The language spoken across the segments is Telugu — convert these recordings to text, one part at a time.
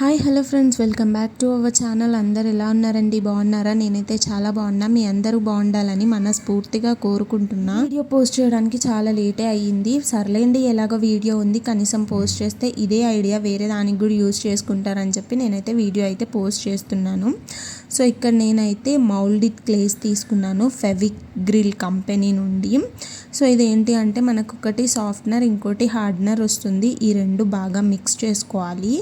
Hi hello friends. Welcome back to our channel. అందరు ఎలా ఉన్నారండి? బాగున్నారా? నేనైతే చాలా బాగున్నా. మీ అందరూ బాగుండాలని మనస్ఫూర్తిగా కోరుకుంటున్నా. వీడియో పోస్ట్ చేయడానికి చాలా లేటే అయ్యింది. సర్లేండి ఎలాగో వీడియో ఉంది. కనీసం పోస్ట్ చేస్తే ఇదే ఐడియా వేరే దానికి కూడా యూజ్ చేసుకుంటారని చెప్పి నేనైతే వీడియో అయితే పోస్ట్ చేస్తున్నాను. సో ఇక్కడ నేనైతే మౌల్డిడ్ క్లేస్ తీసుకున్నాను. ఫెవిక్ గ్రిల్ కంపెనీ నుండి. సో ఇది ఏంటి అంటే మనకు ఒకటి సాఫ్ట్నర్ ఇంకోటి హార్డ్నర్ వస్తుంది. ఈ రెండు బాగా మిక్స్ చేసుకోవాలి.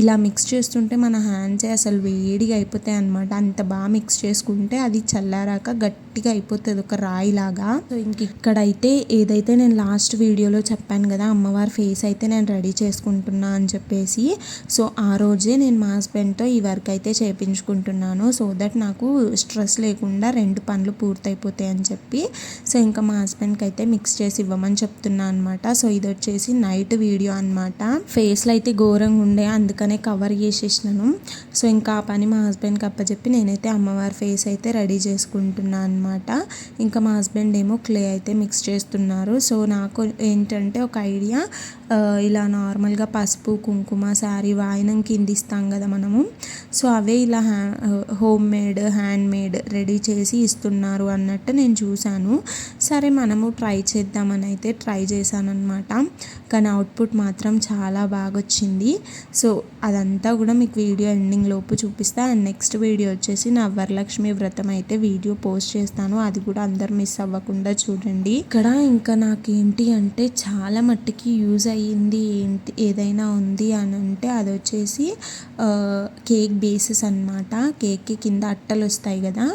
ఇలా మిక్స్ చేస్తుంటే మన హ్యాండ్స్ అసలు వేడిగా అయిపోతాయి అనమాట అంత బాగా మిక్స్ చేసుకుంటే అది చల్లారాక గట్టిగా అయిపోతుంది ఒక రాయిలాగా. సో ఇంక ఇక్కడైతే ఏదైతే నేను లాస్ట్ వీడియోలో చెప్పాను కదా అమ్మవారి ఫేస్ అయితే నేను రెడీ చేసుకుంటున్నా అని చెప్పేసి సో ఆ రోజే నేను మా హస్బెండ్తో ఈ వర్క్ అయితే చేయించుకుంటున్నాను సో దట్ నాకు స్ట్రెస్ లేకుండా రెండు పనులు పూర్తయిపోతాయి అని చెప్పి సో ఇంకా మా హస్బెండ్కి అయితే మిక్స్ చేసి ఇవ్వమని చెప్తున్నా అనమాట సో ఇది వచ్చేసి నైట్ వీడియో అనమాట ఫేస్లో అయితే ఘోరంగా ఉండే అందుకనే కవర్ చేసేసినాను. సో ఇంకా ఆ పని మా హస్బెండ్కి అప్పచెప్పి నేనైతే అమ్మవారి ఫేస్ అయితే రెడీ చేసుకుంటున్నా అనమాట ఇంకా మా హస్బెండ్ ఏమో క్లే అయితే మిక్స్ చేస్తున్నారు. సో నాకు ఏంటంటే ఒక ఐడియా ఇలా నార్మల్గా పసుపు కుంకుమ శారీ వాయినం కింద ఇస్తాం కదా మనము. సో అవే ఇలా హ్యా home made hand made ready చేసి ఇస్తున్నారు అన్నట్టు నేను చూశాను. సరే మనము ట్రై చేద్దామని అయితే ట్రై చేశాను అనమాట కానీ అవుట్పుట్ మాత్రం చాలా బాగా వచ్చింది సో అదంతా కూడా మీకు వీడియో ఎండింగ్ లోపు చూపిస్తా. అండ్ నెక్స్ట్ వీడియో వచ్చేసి నా వరలక్ష్మి వ్రతం అయితే వీడియో పోస్ట్ చేస్తాను. అది కూడా అందరు మిస్ అవ్వకుండా చూడండి. ఇక్కడ ఇంకా నాకేంటి అంటే చాలా మట్టికి యూజ్ అయ్యింది ఏంటి ఏదైనా ఉంది అని అంటే అది వచ్చేసి కేక్ బేసెస్ అనమాట కేక్కి కింద అట్టలు వస్తాయి కదా.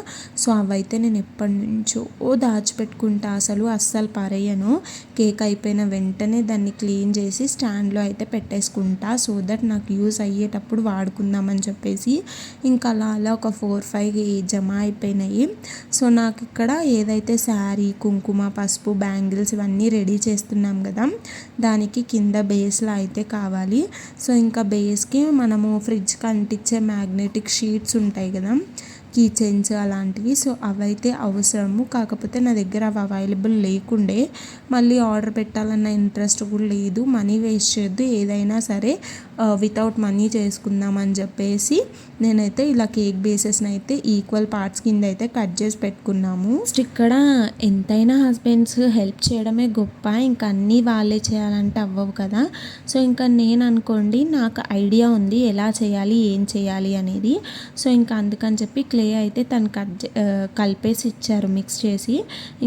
సో అవైతే నేను ఎప్పటి నుంచో దాచిపెట్టుకుంటా. అసలు అస్సలు పారేయను. కేక్ అయిపోయిన వెంటనే దాన్ని క్లీన్ చేసి స్టాండ్లో అయితే పెట్టేసుకుంటా. సో దట్ నాకు యూస్ అయ్యేటప్పుడు వాడుకుందామని చెప్పేసి ఇంకా అలా అలా ఒక ఫోర్ ఫైవ్ జమ అయిపోయినాయి. సో నాకు ఇక్కడ ఏదైతే శారీ కుంకుమ పసుపు బ్యాంగిల్స్ ఇవన్నీ రెడీ చేస్తున్నాం కదా దానికి కింద బేస్లో అయితే కావాలి. సో ఇంకా బేస్కి మనము ఫ్రిడ్జ్కి అంటించే మ్యాగ్నెటిక్ షీట్స్ ఉంటాయి కదా కీ చైన్స్ అలాంటివి. సో అవైతే అవసరము. కాకపోతే నా దగ్గర అవి అవైలబుల్ లేకుండే. మళ్ళీ ఆర్డర్ పెట్టాలన్న ఇంట్రెస్ట్ కూడా లేదు. మనీ వేస్ట్ చేయొద్దు. ఏదైనా సరే వితౌట్ మనీ చేసుకుందామని చెప్పేసి నేనైతే ఇలా కేక్ బేసెస్ని అయితే ఈక్వల్ పార్ట్స్ కింద అయితే కట్ చేసి పెట్టుకున్నాము. ఇక్కడ ఎంతైనా హస్బెండ్స్ హెల్ప్ చేయడమే గొప్ప ఇంకా అన్నీ వాళ్ళే చేయాలంటే అవ్వవు కదా. సో ఇంకా నేను అనుకోండి నాకు ఐడియా ఉంది ఎలా చేయాలి ఏం చేయాలి అనేది. సో ఇంకా అందుకని చెప్పి క్లే అయితే తను కట్ కలిపేసి ఇచ్చారు మిక్స్ చేసి.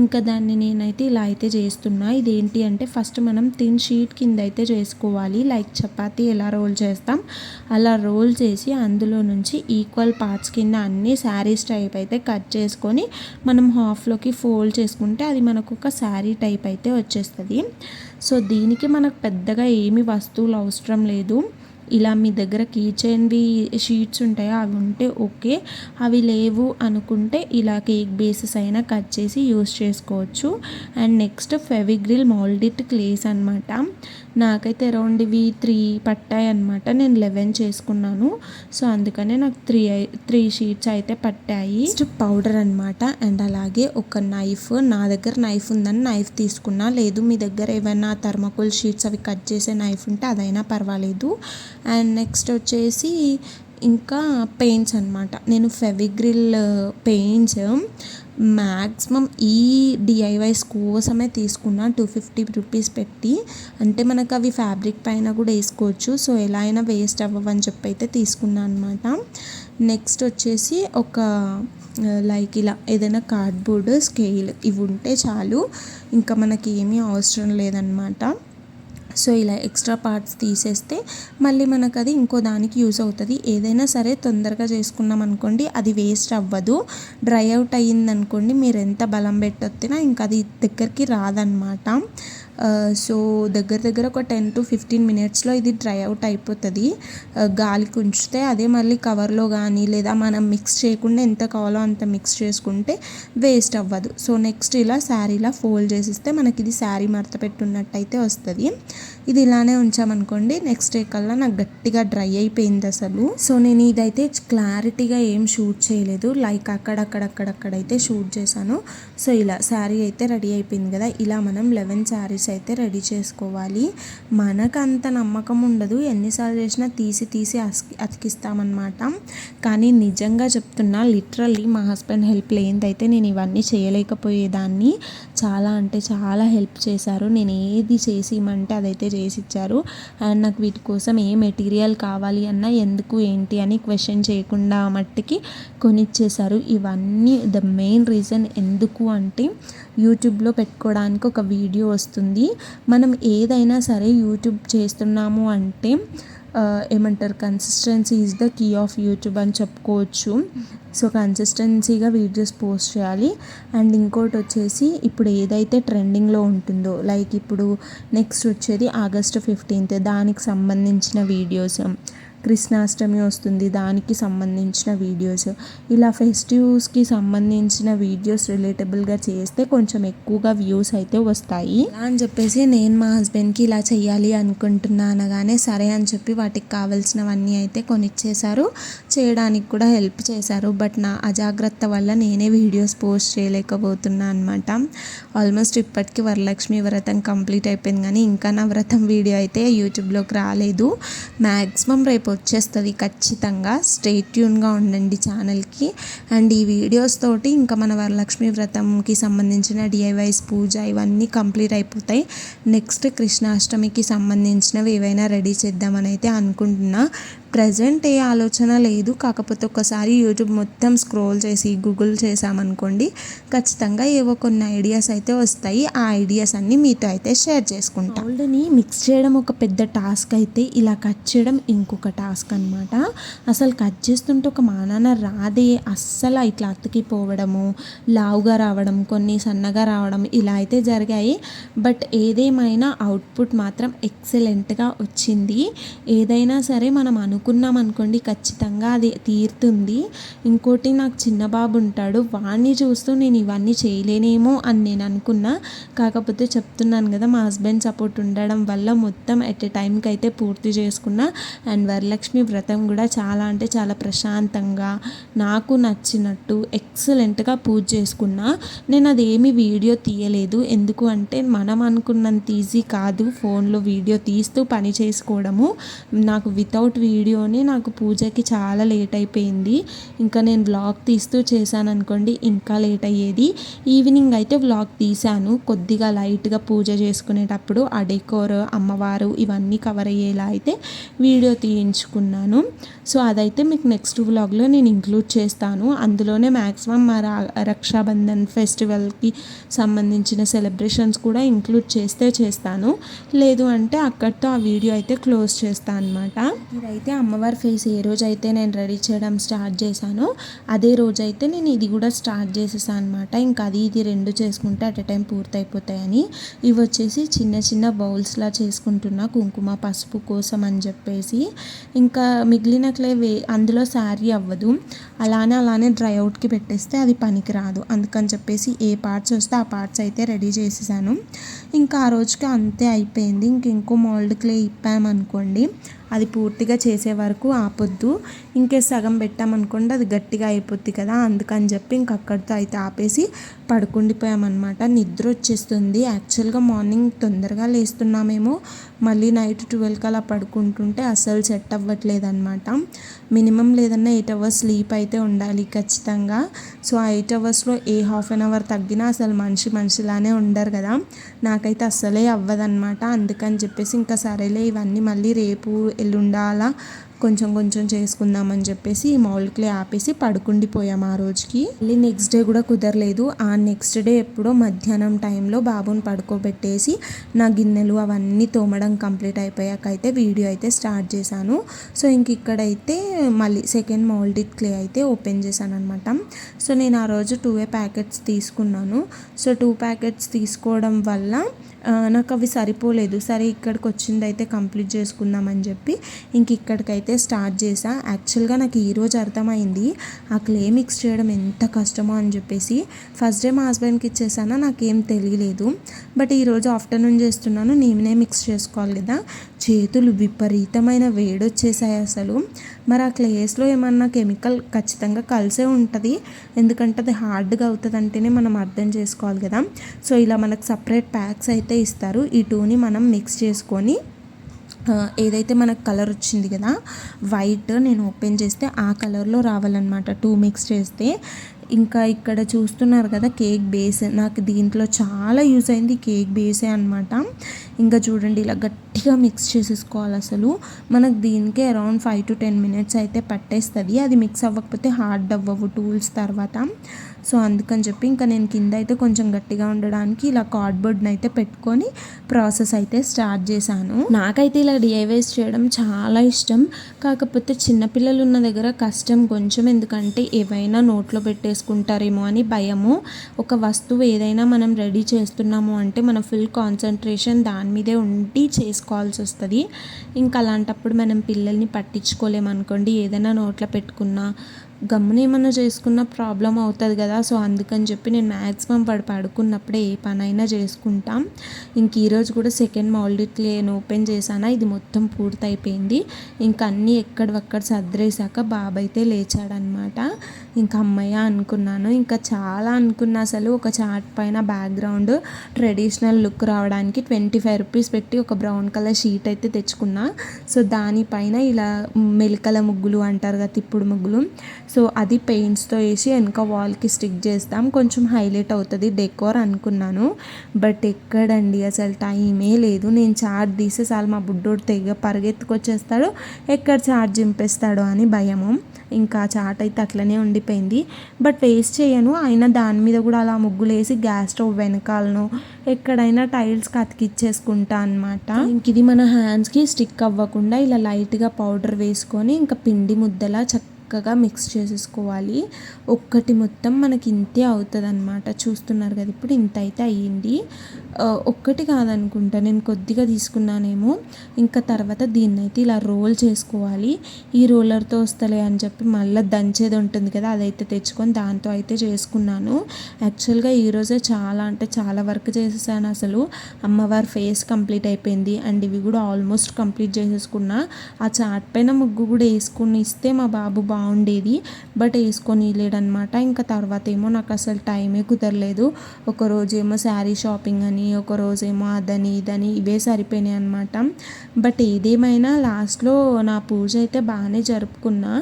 ఇంకా దాన్ని నేనైతే ఇలా అయితే చేస్తున్నా. ఇదేంటి అంటే ఫస్ట్ మనం థిన్ షీట్ కింద అయితే చేసుకోవాలి. లైక్ చపాతీ ఎలా రోల్ చేస్తాం. అలా రోల్ చేసి అందులో నుంచి ఈక్వల్ పార్ట్స్ కింద అన్ని శారీస్ టైప్ అయితే కట్ చేసుకొని మనం హాఫ్లోకి ఫోల్డ్ చేసుకుంటే అది మనకు ఒక శారీ టైప్ అయితే వచ్చేస్తుంది. సో దీనికి మనకు పెద్దగా ఏమి వస్తువులు అవసరం లేదు. ఇలా మీ దగ్గర కీ చైన్వి షీట్స్ ఉంటాయో? అవి ఉంటే ఓకే అవి లేవు అనుకుంటే ఇలా కేక్ బేసెస్ అయినా కట్ చేసి యూస్ చేసుకోవచ్చు. And next Fevicryl moulded clays అనమాట నాకైతే అరౌండ్ ఇవి త్రీ పట్టాయి అనమాట నేను లెవెన్ చేసుకున్నాను. సో అందుకనే నాకు త్రీ త్రీ షీట్స్ అయితే పట్టాయి. నెక్స్ట్ పౌడర్ అనమాట అండ్ అలాగే ఒక నైఫ్ నా దగ్గర నైఫ్ ఉందని నైఫ్ తీసుకున్నా. లేదు మీ దగ్గర ఏమైనా థర్మకోల్ షీట్స్ అవి కట్ చేసే నైఫ్ ఉంటే అదైనా పర్వాలేదు. అండ్ నెక్స్ట్ వచ్చేసి ఇంకా పెయింట్స్ అనమాట నేను ఫెవిగ్రిల్ పెయింట్స్ మ్యాక్సిమం ఈ డిఐవైస్ కోసమే తీసుకున్నా. టూ ఫిఫ్టీ రూపీస్ పెట్టి. అంటే మనకు అవి ఫ్యాబ్రిక్ పైన కూడా వేసుకోవచ్చు. సో ఎలా అయినా వేస్ట్ అవ్వవని చెప్పి అయితే తీసుకున్నాను అనమాట నెక్స్ట్ వచ్చేసి ఒక లైక్ ఇలా ఏదైనా కార్డ్బోర్డ్ స్కేల్ ఇవి ఉంటే చాలు. ఇంకా మనకి ఏమీ అవసరం లేదనమాట సో ఇలా ఎక్స్ట్రా పార్ట్స్ తీసేస్తే మళ్ళీ మనకు అది ఇంకో దానికి యూస్ అవుతుంది. ఏదైనా సరే తొందరగా చేసుకున్నాం అనుకోండి అది వేస్ట్ అవ్వదు. డ్రై అవుట్ అయ్యిందనుకోండి మీరు ఎంత బలం పెట్టొచ్చినా ఇంకా అది దగ్గరికి రాదనమాట. సో దగ్గర దగ్గర ఒక టెన్ టు ఫిఫ్టీన్ మినిట్స్లో ఇది డ్రై అవుట్ అయిపోతుంది. గాలికి ఉంచితే అదే మళ్ళీ కవర్లో కానీ లేదా మనం మిక్స్ చేయకుండా ఎంత కావాలో అంత మిక్స్ చేసుకుంటే వేస్ట్ అవ్వదు. సో నెక్స్ట్ ఇలా శారీలా ఫోల్డ్ చేసిస్తే మనకి ఇది శారీ మడత పెట్టున్నట్టయితే వస్తుంది. ఇది ఇలానే ఉంచామనుకోండి నెక్స్ట్ డే కల్లా నాకు గట్టిగా డ్రై అయిపోయింది అసలు. సో నేను ఇదైతే క్లారిటీగా ఏం షూట్ చేయలేదు. లైక్ అక్కడక్కడక్కడక్కడైతే షూట్ చేశాను. సో ఇలా శారీ అయితే రెడీ అయిపోయింది కదా ఇలా మనం లెవెన్ శారీస్ అయితే రెడీ చేసుకోవాలి. మనకు అంత నమ్మకం ఉండదు. ఎన్నిసార్లు చేసినా తీసి తీసి అతికిస్తామన్నమాట. కానీ నిజంగా చెప్తున్నా లిటరల్లీ మా హస్బెండ్ హెల్ప్ లేనిదైతే నేను ఇవన్నీ చేయలేకపోయేదాన్ని. చాలా అంటే చాలా హెల్ప్ చేశారు. నేను ఏది చేసి ఇమ్మంటే అదైతే చేసి ఇచ్చారు అండ్ నాకు వీటి కోసం ఏ మెటీరియల్ కావాలి అన్నా ఎందుకు ఏంటి అని క్వశ్చన్ చేయకుండా మట్టికి కొనిచ్చేశారు. ఇవన్నీ ద మెయిన్ రీజన్ ఎందుకు అంటే యూట్యూబ్లో పెట్టుకోవడానికి ఒక వీడియో వస్తుంది. మనం ఏదైనా సరే యూట్యూబ్ చేస్తున్నాము అంటే ఏమంటారు? Consistency is the key of YouTube అని చెప్పుకోవచ్చు. సో కన్సిస్టెన్సీగా వీడియోస్ పోస్ట్ చేయాలి. అండ్ ఇంకోటి వచ్చేసి ఇప్పుడు ఏదైతే ట్రెండింగ్లో ఉంటుందో లైక్ ఇప్పుడు నెక్స్ట్ వచ్చేది ఆగస్ట్ ఫిఫ్టీన్త్ దానికి సంబంధించిన వీడియోస్. కృష్ణాష్టమి వస్తుంది దానికి సంబంధించిన వీడియోస్. ఇలా ఫెస్టివ్స్కి సంబంధించిన వీడియోస్ రిలేటబుల్గా చేస్తే కొంచెం ఎక్కువగా వ్యూస్ అయితే వస్తాయి. అని చెప్పేసి నేను మా హస్బెండ్కి ఇలా చేయాలి అనుకుంటున్నా అనగానే సరే అని చెప్పి వాటికి కావాల్సినవన్నీ అయితే కొనిచ్చేశారు. చేయడానికి కూడా హెల్ప్ చేశారు. బట్ నా అజాగ్రత్త వల్ల నేనే వీడియోస్ పోస్ట్ చేయలేకపోతున్నా అనమాట ఆల్మోస్ట్ ఇప్పటికీ వరలక్ష్మి వ్రతం కంప్లీట్ అయిపోయింది కానీ ఇంకా నా వ్రతం వీడియో అయితే యూట్యూబ్లోకి రాలేదు. మ్యాక్సిమం రేపు వచ్చేస్తుంది ఖచ్చితంగా. స్టేట్యూన్గా ఉండండి ఛానల్కి. అండ్ ఈ వీడియోస్ తోటి ఇంకా మన వరలక్ష్మి వ్రతంకి సంబంధించిన డిఐవైస్ పూజ ఇవన్నీ కంప్లీట్ అయిపోతాయి. నెక్స్ట్ కృష్ణాష్టమికి సంబంధించినవి ఏవైనా రెడీ చేద్దామని అయితే అనుకుంటున్నా. ప్రజెంట్ ఏ ఆలోచన లేదు. కాకపోతే ఒకసారి యూట్యూబ్ మొత్తం స్క్రోల్ చేసి గూగుల్ చేసామనుకోండి ఖచ్చితంగా ఏవో కొన్ని ఐడియాస్ అయితే వస్తాయి. ఆ ఐడియాస్ అన్నీ మీతో అయితే షేర్ చేసుకుంటాం. గోల్డ్ని మిక్స్ చేయడం ఒక పెద్ద టాస్క్ అయితే ఇలా కట్ చేయడం ఇంకొక టాస్క్ అనమాట అసలు కట్ చేస్తుంటే ఒక మానాన రాదే. అస్సలు ఇట్లా అతికిపోవడము లావుగా రావడం కొన్ని సన్నగా రావడం ఇలా అయితే జరిగాయి. బట్ ఏదేమైనా అవుట్పుట్ మాత్రం ఎక్సలెంట్గా వచ్చింది. ఏదైనా సరే మనం అనుకున్నాం అనుకోండి ఖచ్చితంగా అది తీరుతుంది. ఇంకోటి నాకు చిన్న బాబు ఉంటాడు వాడిని చూస్తూ నేను ఇవన్నీ చేయలేనేమో అని నేను అనుకున్నా. కాకపోతే చెప్తున్నాను కదా మా హస్బెండ్ సపోర్ట్ ఉండడం వల్ల మొత్తం ఎట్ ఎ టైంకి అయితే పూర్తి చేసుకున్నా అండ్ వరలక్ష్మి వ్రతం కూడా చాలా అంటే చాలా ప్రశాంతంగా నాకు నచ్చినట్టు ఎక్సలెంట్గా పూజ చేసుకున్నా. నేను అదేమి వీడియో తీయలేదు. ఎందుకు అంటే మనం అనుకున్నంత ఈజీ కాదు ఫోన్లో వీడియో తీస్తూ పని చేసుకోవడము. నాకు వితౌట్ వీడియో వీడియోనే నాకు పూజకి చాలా లేట్ అయిపోయింది. ఇంకా నేను వ్లాగ్ తీస్తూ చేశాను అనుకోండి ఇంకా లేట్ అయ్యేది. ఈవినింగ్ అయితే వ్లాగ్ తీశాను. కొద్దిగా లైట్గా పూజ చేసుకునేటప్పుడు ఆ డెకోర్ అమ్మవారు ఇవన్నీ కవర్ అయ్యేలా అయితే వీడియో తీయించుకున్నాను. సో అదైతే మీకు నెక్స్ట్ వ్లాగ్లో నేను ఇంక్లూడ్ చేస్తాను. అందులోనే మ్యాక్సిమం మా రా రక్షాబంధన్ ఫెస్టివల్కి సంబంధించిన సెలబ్రేషన్స్ కూడా ఇంక్లూడ్ చేస్తే చేస్తాను. లేదు అంటే అక్కడితో ఆ వీడియో అయితే క్లోజ్ చేస్తాను అనమాట ఇదైతే అమ్మవారి ఫేస్ ఏ రోజు అయితే నేను రెడీ చేయడం స్టార్ట్ చేశానో అదే రోజు అయితే నేను ఇది కూడా స్టార్ట్ చేసేసాను అనమాట ఇంకా అది ఇది రెండు చేసుకుంటే అట్ ఎ టైం పూర్తయిపోతాయని. ఇవి వచ్చేసి చిన్న చిన్న బౌల్స్లా చేసుకుంటున్నా కుంకుమ పసుపు కోసం అని చెప్పేసి. ఇంకా మిగిలిన క్లే వే అందులో శారీ అవ్వదు. అలానే అలానే డ్రై అవుట్కి పెట్టేస్తే అది పనికి రాదు అందుకని చెప్పేసి ఏ పార్ట్స్ వస్తే ఆ పార్ట్స్ అయితే రెడీ చేసేసాను. ఇంకా ఆ రోజుకి అంతే అయిపోయింది. ఇంక ఇంకో మోల్డ్ క్లే ఇప్పామనుకోండి అది పూర్తిగా చేసే వరకు ఆపొద్దు. ఇంకే సగం పెట్టామనుకోండి అది గట్టిగా అయిపోద్ది కదా అందుకని చెప్పి ఇంక అక్కడితో అయితే ఆపేసి పడుకుండిపోయామన్నమాట. నిద్ర వచ్చేస్తుంది. యాక్చువల్గా మార్నింగ్ తొందరగా లేస్తున్నామేమో మళ్ళీ నైట్ ట్వెల్వ్కి అలా పడుకుంటుంటే అస్సలు సెట్ అవ్వట్లేదు అనమాట మినిమం లేదన్నా ఎయిట్ అవర్స్ స్లీప్ అయితే ఉండాలి ఖచ్చితంగా. సో ఆ ఎయిట్ అవర్స్లో ఏ హాఫ్ అన్ అవర్ తగ్గినా అసలు మనిషి మనిషిలానే ఉండరు కదా. నాకైతే అస్సలే అవ్వదన్నమాట. అందుకని చెప్పేసి ఇంకా సరేలే ఇవన్నీ మళ్ళీ రేపు ఎల్లుండాలా కొంచెం కొంచెం చేసుకుందామని చెప్పేసి ఈ మౌల్క్లే ఆపేసి పడుకుండిపోయాం ఆ రోజుకి. మళ్ళీ నెక్స్ట్ డే కూడా కుదరలేదు. ఆ నెక్స్ట్ డే ఎప్పుడో మధ్యాహ్నం టైంలో బాబుని పడుకోబెట్టేసి నా గిన్నెలు అవన్నీ తోమడం కంప్లీట్ అయిపోయాక అయితే వీడియో అయితే స్టార్ట్ చేశాను. సో ఇంక ఇక్కడైతే మళ్ళీ సెకండ్ మౌల్డెడ్ క్లే అయితే ఓపెన్ చేశాను అనమాట సో నేను ఆ రోజు టూ ఏ ప్యాకెట్స్ తీసుకున్నాను. సో టూ ప్యాకెట్స్ తీసుకోవడం వల్ల నాకు అవి సరిపోలేదు. సరే ఇక్కడికి వచ్చింది అయితే కంప్లీట్ చేసుకుందామని చెప్పి ఇంక ఇక్కడికైతే స్టార్ట్ చేసా యాక్చువల్గా నాకు ఈరోజు అర్థమైంది ఆ క్లే మిక్స్ చేయడం ఎంత కష్టమో అని చెప్పేసి. ఫస్ట్ డే మా హస్బెండ్కి ఇచ్చేసానా నాకేం తెలియలేదు. బట్ ఈరోజు ఆఫ్టర్నూన్ చేస్తున్నాను నేనే మిక్స్ చేసుకోవాలి కదా. చేతులు విపరీతమైన వేడొచ్చేసాయి అసలు. మరి ఆ క్లేస్లో ఏమన్నా కెమికల్ ఖచ్చితంగా కలిసే ఉంటుంది. ఎందుకంటే అది హార్డ్గా అవుతుంది అంటేనే మనం అర్థం చేసుకోవాలి కదా. సో ఇలా మనకు సపరేట్ ప్యాక్స్ అయితే ఇస్తారు. ఈ టూని మనం మిక్స్ చేసుకొని ఏదైతే మనకు కలర్ వచ్చింది కదా వైట్ నేను ఓపెన్ చేస్తే ఆ కలర్లో రావాలన్నమాట. టూ మిక్స్ చేస్తే. ఇంకా ఇక్కడ చూస్తున్నారు కదా కేక్ బేస్. నాకు దీంట్లో చాలా యూజ్ అయింది కేక్ బేసే అనమాట ఇంకా చూడండి ఇలా గట్టిగా మిక్స్ చేసేసుకోవాలి అసలు. మనకు దీనికి around five to ten minutes అయితే పట్టేస్తుంది. అది మిక్స్ అవ్వకపోతే హార్డ్ అవ్వవు టూల్స్ తర్వాత. సో అందుకని చెప్పి ఇంకా నేను కింద అయితే కొంచెం గట్టిగా ఉండడానికి ఇలా కార్డ్బోర్డ్ని అయితే పెట్టుకొని ప్రాసెస్ అయితే స్టార్ట్ చేశాను. నాకైతే ఇలా డిఐవైస్ చేయడం చాలా ఇష్టం. కాకపోతే చిన్నపిల్లలు ఉన్న దగ్గర కష్టం కొంచెం. ఎందుకంటే ఏవైనా నోట్లో చేసుకుంటారేమో అని భయము. ఒక వస్తువు ఏదైనా మనం రెడీ చేస్తున్నాము అంటే మన ఫుల్ కాన్సన్ట్రేషన్ దాని మీదే ఉండి చేసుకోవాల్సి వస్తుంది. ఇంకా అలాంటప్పుడు మనం పిల్లల్ని పట్టించుకోలేమనుకోండి ఏదైనా నోట్లో పెట్టుకున్నా గమ్మున ఏమన్నా చేసుకున్న ప్రాబ్లం అవుతుంది కదా సో అందుకని చెప్పి నేను మ్యాక్సిమం పడి పడుకున్నప్పుడే ఏ పనైనా చేసుకుంటాం. ఇంక ఈరోజు కూడా సెకండ్ మౌల్డ్ నేను ఓపెన్ చేశానా ఇది మొత్తం పూర్తయిపోయింది. ఇంక అన్నీ ఎక్కడవక్కడ సర్దిరేసాక బాబు అయితే లేచాడనమాట. ఇంకా అమ్మయ్య అనుకున్నాను. ఇంకా చాలా అనుకున్నా అసలు ఒక చాట్ పైన బ్యాక్గ్రౌండ్ ట్రెడిషనల్ లుక్ రావడానికి ట్వంటీ ఫైవ్ రూపీస్ పెట్టి ఒక బ్రౌన్ కలర్ షీట్ అయితే తెచ్చుకున్నా. సో దానిపైన ఇలా మెలికల ముగ్గులు అంటారు కదా తిప్పుడు ముగ్గులు. సో అది పెయింట్స్తో వేసి వెనక వాల్కి స్టిక్ చేస్తాం. కొంచెం హైలైట్ అవుతుంది డెకోర్ అనుకున్నాను. బట్ ఎక్కడండి అసలు టైమే లేదు. నేను చార్జ్ తీసే చాలు మా బుడ్డోడు తెగ పరిగెత్తుకొచ్చేస్తాడు. ఎక్కడ చార్జ్ చింపేస్తాడో అని భయము. ఇంకా చాట్ అయితే అట్లనే ఉండిపోయింది. బట్ వేస్ట్ చేయను. అయినా దాని మీద కూడా అలా ముగ్గులు వేసి గ్యాస్ స్టవ్ వెనకాలను ఎక్కడైనా టైల్స్కి అతికిచ్చేసుకుంటా అనమాట ఇంక ఇది మన హ్యాండ్స్కి స్టిక్ అవ్వకుండా ఇలా లైట్గా పౌడర్ వేసుకొని ఇంకా పిండి ముద్దలా చక్కగా మిక్స్ చేసేసుకోవాలి. ఒక్కటి మొత్తం మనకి ఇంతే అవుతుంది అనమాట చూస్తున్నారు కదా ఇప్పుడు ఇంత అయితే అయ్యింది. ఒక్కటి కాదనుకుంటా నేను కొద్దిగా తీసుకున్నానేమో. ఇంకా తర్వాత దీన్ని అయితే ఇలా రోల్ చేసుకోవాలి. ఈ రోలర్తో వస్తలే అని చెప్పి మళ్ళీ దంచేది ఉంటుంది కదా అదైతే తెచ్చుకొని దాంతో అయితే చేసుకున్నాను. యాక్చువల్గా ఈరోజే చాలా అంటే చాలా వర్క్ చేసేసాను అసలు. అమ్మవారి ఫేస్ కంప్లీట్ అయిపోయింది. అండ్ ఇవి కూడా ఆల్మోస్ట్ కంప్లీట్ చేసేసుకున్నా. ఆ చాట్ పైన ముగ్గు కూడా వేసుకుని ఇస్తే మా బాబు బాగుండేది బట్ వేసుకొని లేడనమాట ఇంకా తర్వాత ఏమో నాకు అసలు టైమే కుదరలేదు. ఒకరోజేమో శారీ షాపింగ్ అని ఒకరోజేమో అదని ఇదని ఇవే సరిపోయినాయి అనమాట బట్ ఏదేమైనా లాస్ట్లో నా పూజ అయితే బాగానే జరుపుకున్నా.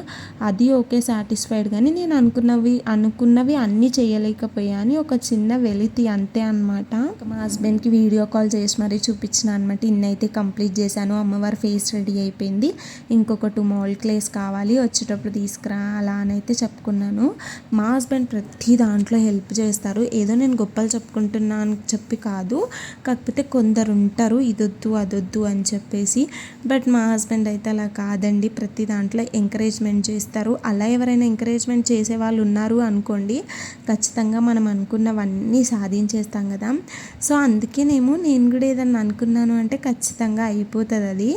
అది ఓకే సాటిస్ఫైడ్ కానీ నేను అనుకున్నవి అనుకున్నవి అన్నీ చేయలేకపోయా అని ఒక చిన్న వెలితి అంతే అనమాట మా హస్బెండ్కి వీడియో కాల్ చేసి మరీ చూపించిన అనమాట ఇన్నైతే కంప్లీట్ చేశాను. అమ్మవారి ఫేస్ రెడీ అయిపోయింది. ఇంకొక టూ మోల్ క్లేస్ కావాలి. వచ్చేటప్పుడు తీసుకురా అలా అని అయితే చెప్పుకున్నాను. మా హస్బెండ్ ప్రతి దాంట్లో హెల్ప్ చేస్తారు. ఏదో నేను గొప్పలు చెప్పుకుంటున్నాను చెప్పి కాదు. కాకపోతే కొందరు ఉంటారు ఇదొద్దు అదొద్దు అని చెప్పేసి. బట్ మా హస్బెండ్ అయితే అలా కాదండి. ప్రతి దాంట్లో ఎంకరేజ్మెంట్ చేస్తారు. అలా ఎవరైనా ఎంకరేజ్మెంట్ చేసే వాళ్ళు ఉన్నారు అనుకోండి ఖచ్చితంగా మనం అనుకున్నవన్నీ సాధించేస్తాం కదా. సో అందుకేనేమో నేను కూడా ఏదన్నా అనుకున్నాను అంటే ఖచ్చితంగా అయిపోతుంది అది.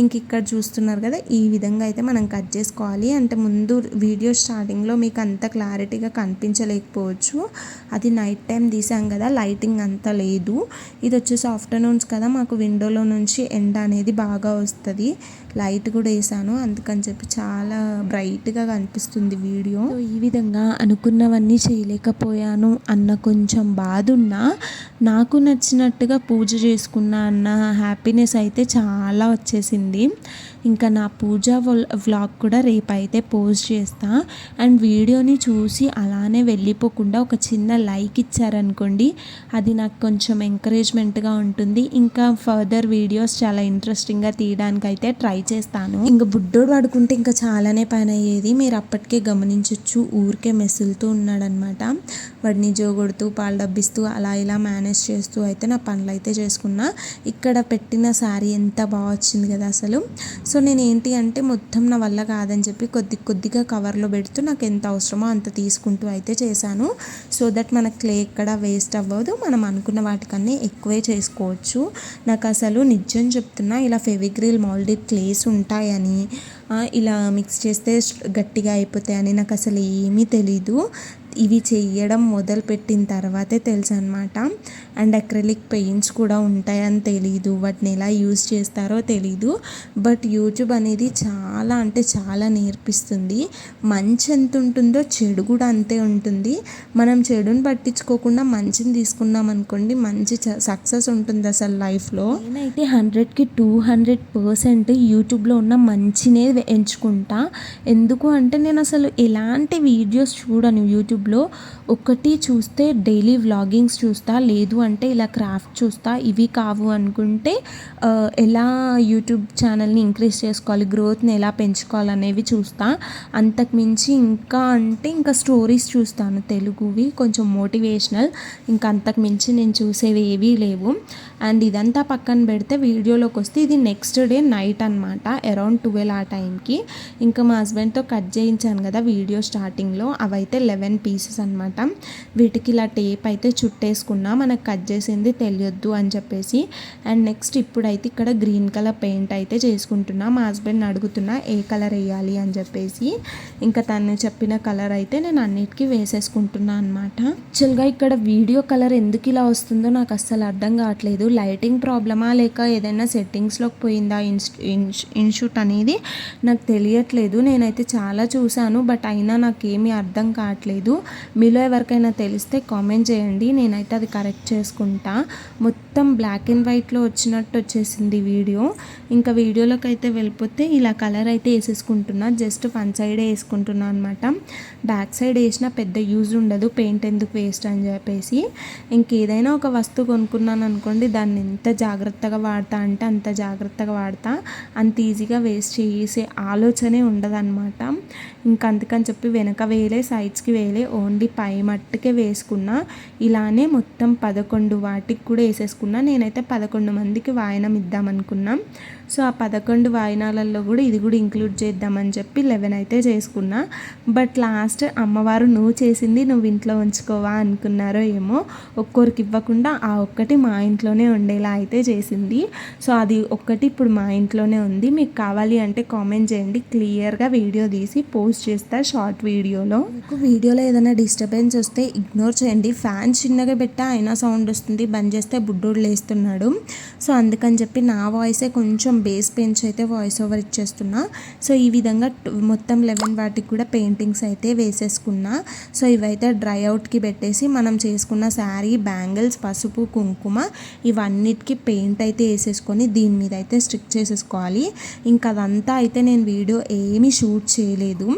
ఇంక ఇక్కడ చూస్తున్నారు కదా ఈ విధంగా అయితే మనం కట్ చేసుకోవాలి అంటే ముందు వీడియో స్టార్టింగ్లో మీకు అంత క్లారిటీగా కనిపించలేకపోవచ్చు. అది నైట్ టైం తీసాం కదా లైటింగ్ అంత లేదు. ఇది వచ్చేసి ఆఫ్టర్నూన్స్ కదా మాకు విండోలో నుంచి ఎండ అనేది బాగా వస్తుంది. లైట్ కూడా వేసాను. అందుకని చెప్పి చాలా బ్రైట్గా కనిపిస్తుంది వీడియో. ఈ విధంగా అనుకున్నవన్నీ చేయలేకపోయాను అన్న కొంచెం బాధ ఉన్నా నాకు నచ్చినట్టుగా పూజ చేసుకున్నా అన్న హ్యాపీనెస్ అయితే చాలా వచ్చేసింది. ఇంకా నా పూజ వ్లాగ్ కూడా రేపు అయితే పోస్ట్ చేస్తా. అండ్ వీడియోని చూసి అలానే వెళ్ళిపోకుండా ఒక చిన్న లైక్ ఇచ్చారనుకోండి అది నాకు కొంచెం ఎంకరేజ్మెంట్గా ఉంటుంది. ఇంకా ఫర్దర్ వీడియోస్ చాలా ఇంట్రెస్టింగ్గా తీయడానికి అయితే ట్రై చేస్తాను. ఇంకా బుడ్డోడు పడుకుంటే ఇంకా చాలానే పని అయ్యేది మీరు అప్పటికే గమనించవచ్చు ఊరికే మెసులుతూ ఉన్నాడనమాట. వాడిని జోగొడుతూ పాలు డబ్బిస్తూ అలా ఇలా మేనేజ్ చేస్తూ అయితే నా పనులు అయితే చేసుకున్నా. ఇక్కడ పెట్టిన శారీ ఎంత బాగా వచ్చింది కదా అసలు. సో నేను ఏంటి అంటే మొత్తం నా వల్ల కాదని చెప్పి కొద్ది కొద్దిగా కవర్లో పెడుతూ నాకు ఎంత అవసరమో అంత తీసుకుంటూ అయితే చేశాను. సో దట్ మన క్లే ఎక్కడ వేస్ట్ అవ్వదు. మనం అనుకున్న వాటికన్నీ ఎక్కువే చేసుకోవచ్చు. నాకు అసలు నిజం చెప్తున్నా ఇలా ఫెవిగ్రిల్ మౌల్డెడ్ క్లేస్ ఉంటాయని ఇలా మిక్స్ చేస్తే గట్టిగా అయిపోతాయని నాకు అసలు ఏమీ తెలీదు. ఇవి చేయడం మొదలుపెట్టిన తర్వాతే తెలుసు అనమాట అండ్ అక్రెలిక్ పెయింట్స్ కూడా ఉంటాయని తెలీదు. వాటిని ఎలా యూజ్ చేస్తారో తెలీదు. బట్ యూట్యూబ్ అనేది చాలా అంటే చాలా నేర్పిస్తుంది. మంచి ఎంత ఉంటుందో చెడు కూడా అంతే ఉంటుంది. మనం చెడుని పట్టించుకోకుండా మంచిని తీసుకున్నాం అనుకోండి మంచి సక్సెస్ ఉంటుంది అసలు లైఫ్లో. నేనైతే హండ్రెడ్కి టూ హండ్రెడ్ పర్సెంట్ యూట్యూబ్లో ఉన్న మంచినే ఎంచుకుంటా. ఎందుకు అంటే నేను అసలు ఎలాంటి వీడియోస్ చూడను యూట్యూబ్లో. ఒకటి చూస్తే డైలీ వ్లాగింగ్స్ చూస్తా లేదు అంటే ఇలా క్రాఫ్ట్ చూస్తా ఇవి కావు అనుకుంటే ఎలా యూట్యూబ్ ఛానల్ని ఇంక్రీజ్ చేసుకోవాలి గ్రోత్ని ఎలా పెంచుకోవాలి అనేవి చూస్తా. అంతకుమించి ఇంకా అంటే ఇంకా స్టోరీస్ చూస్తాను తెలుగువి కొంచెం మోటివేషనల్ ఇంకా అంతకు మించి నేను చూసేవి ఏవీ లేవు. అండ్ ఇదంతా పక్కన పెడితే వీడియోలోకి వస్తే ఇది నెక్స్ట్ డే నైట్ అనమాట అరౌండ్ ట్వెల్వ్ ఆ టైంకి ఇంకా మా హస్బెండ్తో కట్ చేయించాను కదా వీడియో స్టార్టింగ్లో అవైతే లెవెన్ పీసెస్ అనమాట వీటికి ఇలా టేప్ అయితే చుట్టేసుకున్నా మనకు కట్ చేసింది తెలియొద్దు అని చెప్పేసి. అండ్ నెక్స్ట్ ఇప్పుడైతే ఇక్కడ గ్రీన్ కలర్ పెయింట్ అయితే చేసుకుంటున్నా. మా హస్బెండ్ అడుగుతున్నా ఏ కలర్ వేయాలి? అని చెప్పేసి. ఇంకా తను చెప్పిన కలర్ అయితే నేను అన్నిటికీ వేసేసుకుంటున్నా అనమాట యాక్చువల్గా ఇక్కడ వీడియో కలర్ ఎందుకు ఇలా వస్తుందో నాకు అస్సలు అర్థం కావట్లేదు. లైటింగ్ ప్రాబ్లమా లేక ఏదైనా సెట్టింగ్స్లోకి పోయిందా ఇన్ ఇన్షూట్ అనేది నాకు తెలియట్లేదు. నేనైతే చాలా చూశాను బట్ అయినా నాకు ఏమీ అర్థం కావట్లేదు. మీలో ఎవరికైనా తెలిస్తే కామెంట్ చేయండి. నేనైతే అది కరెక్ట్ చేసుకుంటా. మొత్తం బ్లాక్ అండ్ వైట్లో వచ్చినట్టు వచ్చేసింది వీడియో. ఇంకా వీడియోలోకి అయితే వెళ్ళిపోతే ఇలా కలర్ అయితే వేసేసుకుంటున్నా. జస్ట్ వన్ సైడే వేసుకుంటున్నా అనమాట బ్యాక్ సైడ్ వేసినా పెద్ద యూజ్ ఉండదు. పెయింట్ ఎందుకు వేస్ట్ అని చెప్పేసి. ఇంకేదైనా ఒక వస్తువు కొనుక్కున్నాను అనుకోండి దాన్ని ఎంత జాగ్రత్తగా వాడతా అంటే అంత జాగ్రత్తగా వాడతా అంత ఈజీగా వేస్ట్ చేసే ఆలోచనే ఉండదన్నమాట. ఇంకా అందుకని చెప్పి వెనక వేలే సైడ్స్కి వేలే ఓన్లీ పై మట్టుకే వేసుకున్నా ఇలానే మొత్తం పదకొండు వాటికి కూడా వేసేసుకున్నా నేనైతే పదకొండు మందికి వాయనం ఇద్దామనుకున్నాం. సో ఆ పదకొండు వాయినాలలో కూడా ఇది కూడా ఇంక్లూడ్ చేద్దామని చెప్పి లెవెన్ అయితే చేసుకున్నా. బట్ లాస్ట్ అమ్మవారు నువ్వు చేసింది నువ్వు ఇంట్లో ఉంచుకోవా అనుకున్నారో ఏమో ఒక్కొరికి ఇవ్వకుండా ఆ ఒక్కటి మా ఇంట్లోనే ఉండేలా అయితే చేసింది. సో అది ఒక్కటి ఇప్పుడు మా ఇంట్లోనే ఉంది. మీకు కావాలి అంటే కామెంట్ చేయండి. క్లియర్గా వీడియో తీసి పోస్ట్ చేస్తా షార్ట్ వీడియోలో. మీకు వీడియోలో ఏదైనా డిస్టర్బెన్స్ వస్తే ఇగ్నోర్ చేయండి. ఫ్యాన్ చిన్నగా పెట్టా అయినా సౌండ్ వస్తుంది. బంద్ చేస్తే బుడ్డోడు లేస్తున్నాడు. సో అందుకని చెప్పి నా వాయిసే కొంచెం బేస్ పెంచి అయితే వాయిస్ ఓవర్ ఇచ్చేస్తున్నా. సో ఈ విధంగా మొత్తం లెవెన్ వాటికి కూడా పెయింటింగ్స్ అయితే వేసేసుకున్నా. సో ఇవైతే డ్రై అవుట్కి పెట్టేసి మనం చేసుకున్న శారీ బ్యాంగిల్స్ పసుపు కుంకుమ ఇవన్నిటికి పెయింట్ అయితే వేసేసుకొని దీని మీద అయితే స్టిక్ చేసేసుకోవాలి. ఇంకా అదంతా అయితే నేను వీడియో ఏమీ షూట్ చేయలేదు.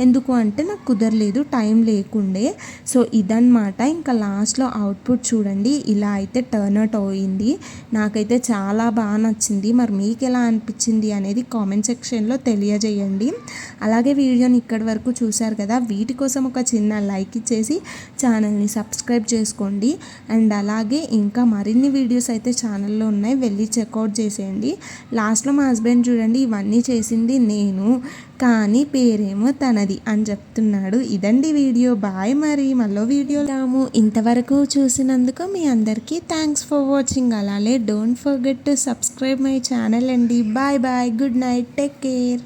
ఎందుకు అంటే నాకు కుదరలేదు టైం లేకుండే. సో ఇదన్నమాట. ఇంకా లాస్ట్లో అవుట్పుట్ చూడండి. ఇలా అయితే టర్న్ అవుట్ అయింది. నాకైతే చాలా బాగా నచ్చింది. మరి మీకు ఎలా అనిపించింది అనేది కామెంట్ సెక్షన్లో తెలియజేయండి. అలాగే వీడియోని ఇక్కడి వరకు చూశారు కదా వీటి కోసం ఒక చిన్న లైక్ ఇచ్చేసి ఛానల్ని సబ్స్క్రైబ్ చేసుకోండి. అండ్ అలాగే ఇంకా మరిన్ని వీడియోస్ అయితే ఛానల్లో ఉన్నాయి వెళ్ళి చెక్అవుట్ చేసేయండి. లాస్ట్లో మా హస్బెండ్ చూడండి ఇవన్నీ చేసింది నేను కానీ పేరేమో తనది అని చెప్తున్నాడు. ఇదండి వీడియో బాయ్ మరి మళ్ళీ వీడియో రాము ఇంతవరకు చూసినందుకు మీ అందరికీ థ్యాంక్స్ ఫర్ వాచింగ్ అలాగే don't forget to subscribe my channel అండి bye bye good night take care